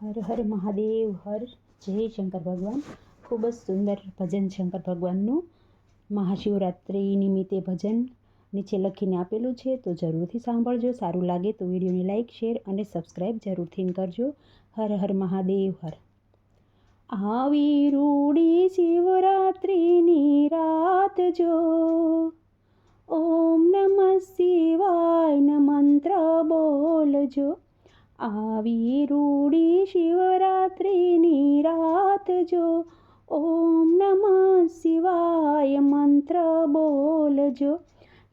હર હર મહાદેવ, હર જય શંકર ભગવાન. ખૂબ જ સુંદર ભજન શંકર ભગવાનનું મહાશિવરાત્રિ નિમિત્તે ભજન નીચે લખીને આપેલું છે, તો જરૂરથી સાંભળજો. સારું લાગે તો વિડીયોને લાઇક શેર અને સબસ્ક્રાઈબ જરૂરથી કરજો. હર હર મહાદેવ, હર. આવી રૂડી શિવરાત્રિની રાત જો. ઓમ નમઃ શિવાય મંત્ર બોલજો. આવી રૂડી શિવરાત્રિની રાત જો ઓમ નમઃ શિવાય મંત્ર બોલજો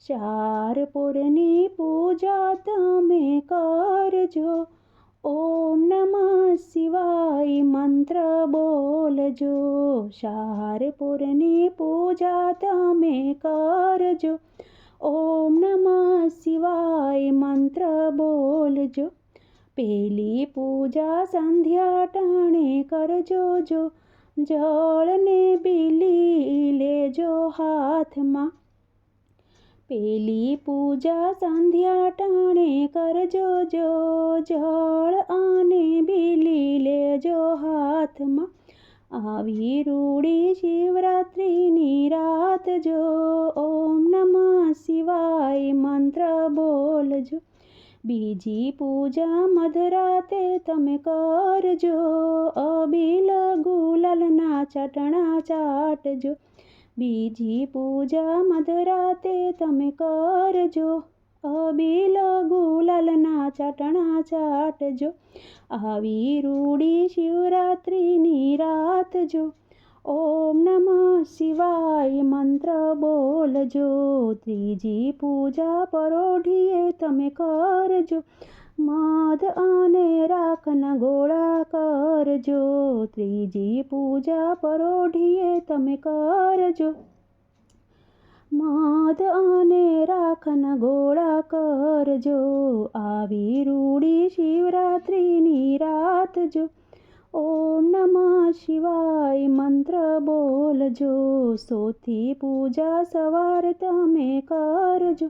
ચાર પૂરની પૂજા તમે કરજો ઓમ નમઃ શિવાય મંત્ર બોલજો શારપુરની પૂજા તમે કરજો ઓમ નમઃ શિવાય મંત્ર બોલજો પેલી પૂજા સંધ્યા ટાણે કરજો જો, જળને બીલી લેજો હાથમાં. પેલી પૂજા સંધ્યા ટાણે કરજો જો, જળ અને બીલી લેજો હાથમાં. આવી રૂડી શિવરાત્રિની રાત જો, ઓમ નમઃ શિવાય મંત્ર બોલજો. બીજી પૂજા મધરાતે તમે કરજો અબીલ ગુલાલના ચટણા ચાટજો બીજી પૂજા મધરાતે તમે કરજો અબીલ ગુલાલના ચટણા ચાટજો આવી રૂડી શિવરાત્રિની રાત જો ઓમ નમઃ શિવાય મંત્ર બોલજો ત્રીજી પૂજા પરોઢીએ તમે કરજો. મધ અને રાખના ગોળા કરજો. ત્રીજી પૂજા પરોઢીએ તમે કરજો. મધ અને રાખના ગોળા કરજો. આવી રૂડી શિવરાત્રિની રાત જો ઓમ નમઃ શિવાય બોલજો સોથી પૂજા સવારે તમે કરજો.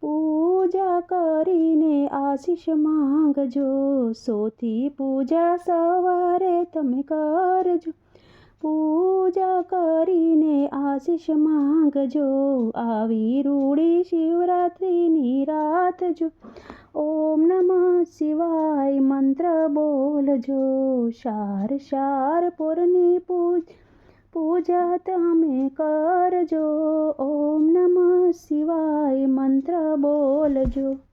પૂજા કરીને આશીષ માંગજો, સોથી પૂજા સવારે તમે કરજો. પૂજા કરીને આશીષ માંગજો, આવી રૂડી શિવરાત્રિની રાત જો ઓમ નમઃ શિવાય મંત્ર બોલજો, શાર શાર પૂરની પૂજ પૂજા તમે કરજો. ઓમ નમઃ શિવાય મંત્ર બોલજો.